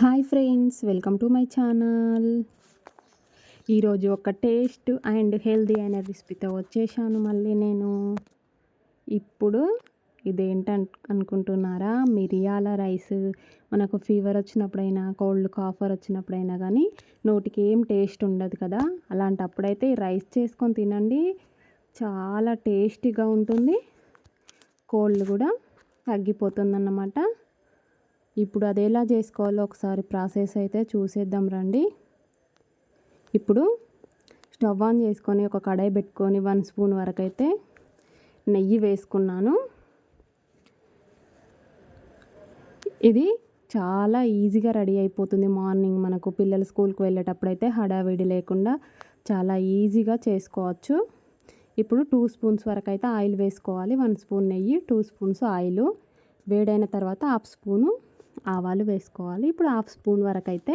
Hi friends welcome to my channel. ఈరోజు ఒక taste and healthy అయిన రెసిపీతో వచ్చేసాను మళ్ళీ నేను. ఇప్పుడు ఇదేంట అనుకుంటున్నారా మిరియాల రైస్. మనకు ఫీవర్ వచ్చినప్పుడైనా కోల్డ్ కాఫర్ వచ్చినప్పుడైనా కానీ నోటికి ఏం టేస్ట్ ఉండదు కదా? అలాంటప్పుడైతే ఈ రైస్ చేసుకొని తినండి. చాలా టేస్టీగా ఉంటుంది. కోల్డ్ కూడా తగ్గిపోతుందన్నమాట. ఇప్పుడు అది ఎలా చేసుకోవాలో ఒకసారి ప్రాసెస్ అయితే చూసేద్దాం రండి. ఇప్పుడు స్టవ్ ఆన్ చేసుకొని ఒక కడాయి పెట్టుకొని వన్ స్పూన్ వరకు అయితే నెయ్యి వేసుకున్నాను. ఇది చాలా ఈజీగా రెడీ అయిపోతుంది మార్నింగ్ మనకు పిల్లలు స్కూల్కి వెళ్ళేటప్పుడు అయితే హడావిడి లేకుండా చాలా ఈజీగా చేసుకోవచ్చు. ఇప్పుడు టూ స్పూన్స్ వరకు అయితే ఆయిల్ వేసుకోవాలి. వన్ స్పూన్ నెయ్యి టూ స్పూన్స్ ఆయిల్. వేడైన తర్వాత హాఫ్ స్పూను ఆవాలు వేసుకోవాలి. ఇప్పుడు హాఫ్ స్పూన్ వరకు అయితే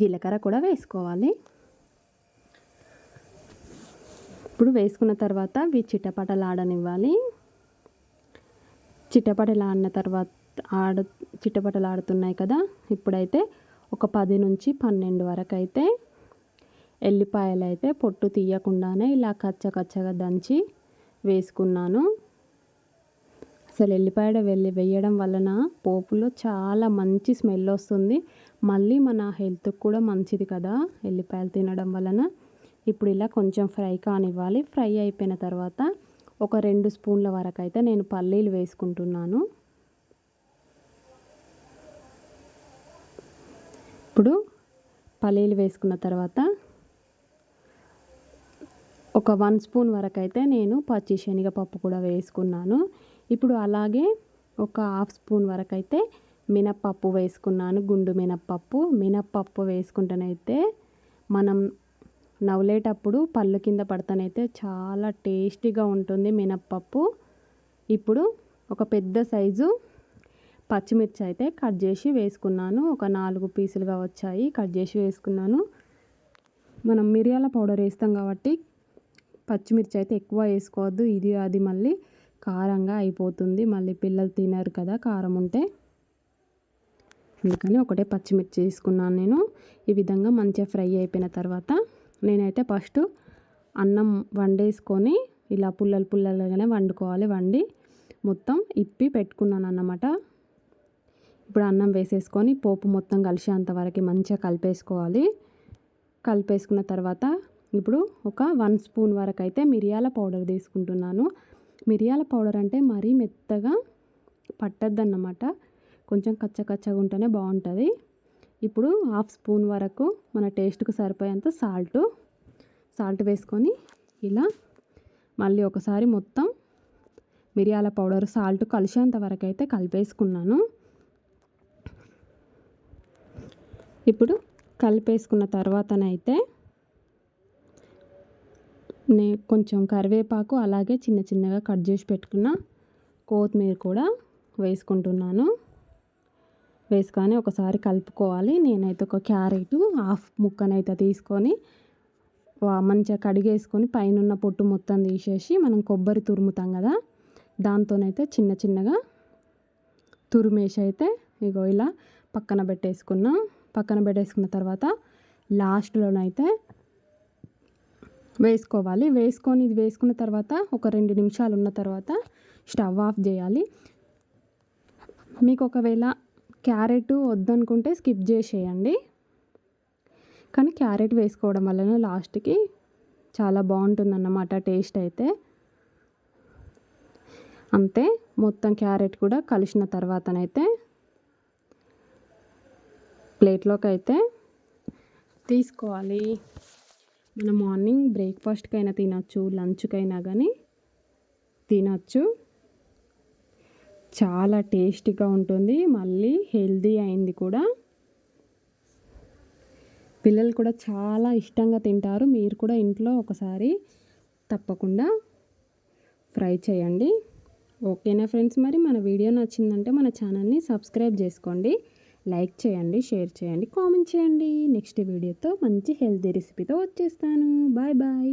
జీలకర్ర కూడా వేసుకోవాలి. ఇప్పుడు వేసుకున్న తర్వాత ఇవి చిట్టపటలాడనివ్వాలి చిట్టపటలాడిన తర్వాత ఆడ చిట్టపటలాడుతున్నాయి కదా. ఇప్పుడైతే ఒక పది నుంచి పన్నెండు వరకు అయితే ఎల్లిపాయలు అయితే పొట్టు తీయకుండానే ఇలా కచ్చకచ్చగా దంచి వేసుకున్నాను. అసలు ఎల్లిపాయ వెళ్ళి వేయడం వలన పోపులో చాలా మంచి స్మెల్ వస్తుంది. మళ్ళీ మన హెల్త్కి కూడా మంచిది కదా ఎల్లిపాయలు తినడం వలన. ఇప్పుడు ఇలా కొంచెం ఫ్రై కానివ్వాలి. ఫ్రై అయిపోయిన తర్వాత ఒక రెండు స్పూన్ల వరకు అయితే నేను పల్లీలు వేసుకుంటున్నాను. ఇప్పుడు పల్లీలు వేసుకున్న తర్వాత ఒక వన్ స్పూన్ వరకు అయితే నేను పచ్చి శనగపప్పు కూడా వేసుకున్నాను. ఇప్పుడు అలాగే ఒక హాఫ్ స్పూన్ వరకు అయితే మినప్పప్పు వేసుకున్నాను గుండు మినప్పప్పు. మినప్పప్పు వేసుకుంటేనైతే మనం నవ్వులేటప్పుడు పళ్ళు కింద పడతానైతే చాలా టేస్టీగా ఉంటుంది మినప్పప్పు. ఇప్పుడు ఒక పెద్ద సైజు పచ్చిమిర్చి అయితే కట్ చేసి వేసుకున్నాను. ఒక నాలుగు పీసులుగా వచ్చాయి కట్ చేసి వేసుకున్నాను. మనం మిరియాల పౌడర్ వేస్తాం కాబట్టి పచ్చిమిర్చి అయితే ఎక్కువ వేసుకోవద్దు. ఇది అది మళ్ళీ కారంగా అయిపోతుంది. మళ్ళీ పిల్లలు తినరు కదా కారం ఉంటే. అందుకని ఒకటే పచ్చిమిర్చి తీసుకున్నాను నేను. ఈ విధంగా మంచిగా ఫ్రై అయిపోయిన తర్వాత నేనైతే ఫస్ట్ అన్నం వండేసుకొని ఇలా పుల్లలు పుల్లలుగానే వండుకోవాలి. వండి మొత్తం ఇప్పి పెట్టుకున్నాను అన్నమాట. ఇప్పుడు అన్నం వేసేసుకొని పోపు మొత్తం కలిసేంత వరకు మంచిగా కలిపేసుకోవాలి. కలిపేసుకున్న తర్వాత ఇప్పుడు ఒక వన్ స్పూన్ వరకు అయితే మిరియాల పౌడర్ తీసుకుంటున్నాను. మిరియాల పౌడర్ అంటే మరీ మెత్తగా పట్టద్దన్నమాట. కొంచెం కచ్చకచ్చగా ఉంటేనే బాగుంటుంది. ఇప్పుడు హాఫ్ స్పూన్ వరకు మన టేస్ట్కి సరిపోయేంత సాల్ట్ సాల్ట్ వేసుకొని ఇలా మళ్ళీ ఒకసారి మొత్తం మిరియాల పౌడర్ సాల్ట్ కలిసేంత వరకు అయితే కలిపేసుకున్నాను. ఇప్పుడు కలిపేసుకున్న తర్వాతనైతే నే కొంచెం కరివేపాకు అలాగే చిన్న చిన్నగా కట్ చేసి పెట్టుకున్న కొత్తిమీర కూడా వేసుకుంటున్నాను. వేసుకొని ఒకసారి కలుపుకోవాలి. నేనైతే ఒక క్యారెట్ హాఫ్ ముక్కనైతే తీసుకొని మంచిగా కడిగేసుకొని పైన పొట్టు మొత్తం తీసేసి మనం కొబ్బరి తురుముతాం కదా దాంతోనైతే చిన్న చిన్నగా తురుమేసి అయితే ఇగో ఇలా పక్కన పెట్టేసుకున్నాం. పక్కన పెట్టేసుకున్న తర్వాత లాస్ట్లోనైతే వేసుకోవాలి. వేసుకొని ఇది వేసుకున్న తర్వాత ఒక రెండు నిమిషాలు ఉన్న తర్వాత స్టవ్ ఆఫ్ చేయాలి. మీకు ఒకవేళ క్యారెట్ వద్దనుకుంటే స్కిప్ చేసేయండి. కానీ క్యారెట్ వేసుకోవడం వలన లాస్ట్కి చాలా బాగుంటుందన్నమాట టేస్ట్ అయితే. అంతే మొత్తం క్యారెట్ కూడా కలిసిన తర్వాతనైతే ప్లేట్లోకి అయితే తీసుకోవాలి. మనం మార్నింగ్ బ్రేక్ఫాస్ట్కైనా తినచ్చు లంచ్కైనా కానీ తినచ్చు. చాలా టేస్టీగా ఉంటుంది మళ్ళీ హెల్దీ అయింది కూడా. పిల్లలు కూడా చాలా ఇష్టంగా తింటారు మీరు కూడా ఇంట్లో ఒకసారి తప్పకుండా ఫ్రై చేయండి. ఓకేనా ఫ్రెండ్స్ మరి మన వీడియో నచ్చిందంటే మన ఛానల్ని సబ్స్క్రైబ్ చేసుకోండి. లైక్ చేయండి షేర్ చేయండి కామెంట్ చేయండి. నెక్స్ట్ వీడియోతో మంచి హెల్తీ రెసిపీతో వచ్చేస్తాను. Bye bye.